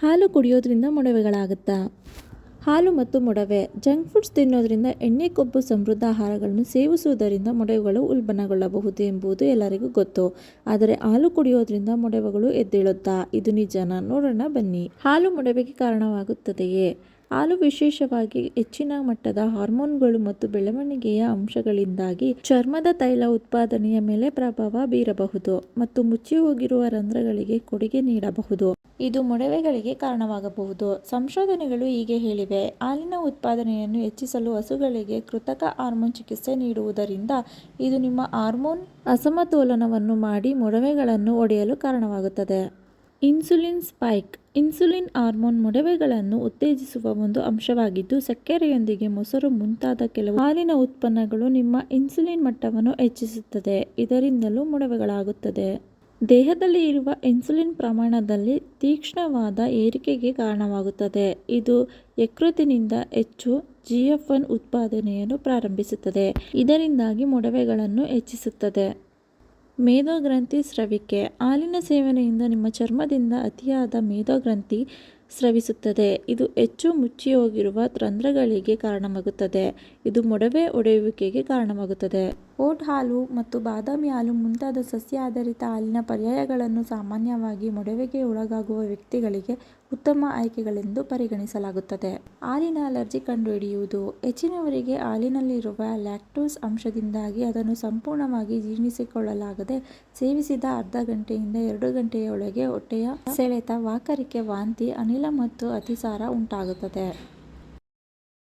ಹಾಲು ಕುಡಿಯೋದ್ರಿಂದ ಮೊಡವೆಗಳಾಗುತ್ತಾ? ಹಾಲು ಮತ್ತು ಮೊಡವೆ, ಜಂಕ್ ಫುಡ್ಸ್ ತಿನ್ನೋದ್ರಿಂದ ಎಣ್ಣೆ, ಕೊಬ್ಬು, ಸಮೃದ್ಧ ಆಹಾರಗಳನ್ನು ಸೇವಿಸುವುದರಿಂದ ಮೊಡವೆಗಳು ಉಲ್ಬಣಗೊಳ್ಳಬಹುದು ಎಂಬುದು ಎಲ್ಲರಿಗೂ ಗೊತ್ತು. ಆದರೆ ಹಾಲು ಕುಡಿಯೋದ್ರಿಂದ ಮೊಡವೆಗಳು ಎದ್ದೇಳುತ್ತಾ? ಇದು ನಿಜನಾ? ನೋಡೋಣ ಬನ್ನಿ. ಹಾಲು ಮೊಡವೆಗೆ ಕಾರಣವಾಗುತ್ತದೆಯೇ? ಹಾಲು ವಿಶೇಷವಾಗಿ ಹೆಚ್ಚಿನ ಮಟ್ಟದ ಹಾರ್ಮೋನ್ಗಳು ಮತ್ತು ಬೆಳವಣಿಗೆಯ ಅಂಶಗಳಿಂದಾಗಿ ಚರ್ಮದ ತೈಲ ಉತ್ಪಾದನೆಯ ಮೇಲೆ ಪ್ರಭಾವ ಬೀರಬಹುದು ಮತ್ತು ಮುಚ್ಚಿ ಹೋಗಿರುವ ರಂಧ್ರಗಳಿಗೆ ಕೊಡುಗೆ ನೀಡಬಹುದು. ಇದು ಮೊಡವೆಗಳಿಗೆ ಕಾರಣವಾಗಬಹುದು. ಸಂಶೋಧನೆಗಳು ಹೀಗೆ ಹೇಳಿವೆ. ಹಾಲಿನ ಉತ್ಪಾದನೆಯನ್ನು ಹೆಚ್ಚಿಸಲು ಹಸುಗಳಿಗೆ ಕೃತಕ ಹಾರ್ಮೋನ್ ಚಿಕಿತ್ಸೆ ನೀಡುವುದರಿಂದ ಇದು ನಿಮ್ಮ ಹಾರ್ಮೋನ್ ಅಸಮತೋಲನವನ್ನು ಮಾಡಿ ಮೊಡವೆಗಳನ್ನು ಒಡೆಯಲು ಕಾರಣವಾಗುತ್ತದೆ. ಇನ್ಸುಲಿನ್ ಸ್ಪೈಕ್, ಇನ್ಸುಲಿನ್ ಹಾರ್ಮೋನ್ ಮೊಡವೆಗಳನ್ನು ಉತ್ತೇಜಿಸುವ ಒಂದು ಅಂಶವಾಗಿದ್ದು, ಸಕ್ಕರೆಯೊಂದಿಗೆ ಮೊಸರು ಮುಂತಾದ ಕೆಲವು ಹಾಲಿನ ಉತ್ಪನ್ನಗಳು ನಿಮ್ಮ ಇನ್ಸುಲಿನ್ ಮಟ್ಟವನ್ನು ಹೆಚ್ಚಿಸುತ್ತದೆ. ಇದರಿಂದಲೂ ಮೊಡವೆಗಳಾಗುತ್ತದೆ. ದೇಹದಲ್ಲಿ ಇರುವ ಇನ್ಸುಲಿನ್ ಪ್ರಮಾಣದಲ್ಲಿ ತೀಕ್ಷ್ಣವಾದ ಏರಿಕೆಗೆ ಕಾರಣವಾಗುತ್ತದೆ. ಇದು ಯಕೃತಿನಿಂದ ಹೆಚ್ಚು ಜಿಎಫ್1 ಉತ್ಪಾದನೆಯನ್ನು ಪ್ರಾರಂಭಿಸುತ್ತದೆ. ಇದರಿಂದಾಗಿ ಮೊಡವೆಗಳನ್ನು ಹೆಚ್ಚಿಸುತ್ತದೆ. ಮೇದೋಗ್ರಂಥಿ ಸ್ರವಿಕೆ. ಹಾಲಿನ ಸೇವನೆಯಿಂದ ನಿಮ್ಮ ಚರ್ಮದಿಂದ ಅತಿಯಾದ ಮೇದೋಗ್ರಂಥಿ ಸ್ರವಿಸುತ್ತದೆ. ಇದು ಹೆಚ್ಚು ಮುಚ್ಚಿ ಹೋಗಿರುವ ರಂಧ್ರಗಳಿಗೆ ಕಾರಣವಾಗುತ್ತದೆ. ಇದು ಮೊಡವೆ ಒಡೆಯುವಿಕೆಗೆ ಕಾರಣವಾಗುತ್ತದೆ. ಓಟ್ ಹಾಲು ಮತ್ತು ಬಾದಾಮಿ ಹಾಲು ಮುಂತಾದ ಸಸ್ಯ ಆಧಾರಿತ ಹಾಲಿನ ಪರ್ಯಾಯಗಳನ್ನು ಸಾಮಾನ್ಯವಾಗಿ ಮೊಡವೆಗೆ ಒಳಗಾಗುವ ವ್ಯಕ್ತಿಗಳಿಗೆ ಉತ್ತಮ ಆಯ್ಕೆಗಳೆಂದು ಪರಿಗಣಿಸಲಾಗುತ್ತದೆ. ಹಾಲಿನ ಅಲರ್ಜಿ ಕಂಡುಹಿಡಿಯುವುದು. ಹೆಚ್ಚಿನವರಿಗೆ ಹಾಲಿನಲ್ಲಿರುವ ಲ್ಯಾಕ್ಟೋಸ್ ಅಂಶದಿಂದಾಗಿ ಅದನ್ನು ಸಂಪೂರ್ಣವಾಗಿ ಜೀರ್ಣಿಸಿಕೊಳ್ಳಲಾಗದೆ ಸೇವಿಸಿದ ಅರ್ಧ ಗಂಟೆಯಿಂದ ಎರಡು ಗಂಟೆಯೊಳಗೆ ಹೊಟ್ಟೆಯ ಸೆಳೆತ, ವಾಕರಿಕೆ, ವಾಂತಿ, ಅನಿಲ ಮತ್ತು ಅತಿಸಾರ ಉಂಟಾಗುತ್ತದೆ.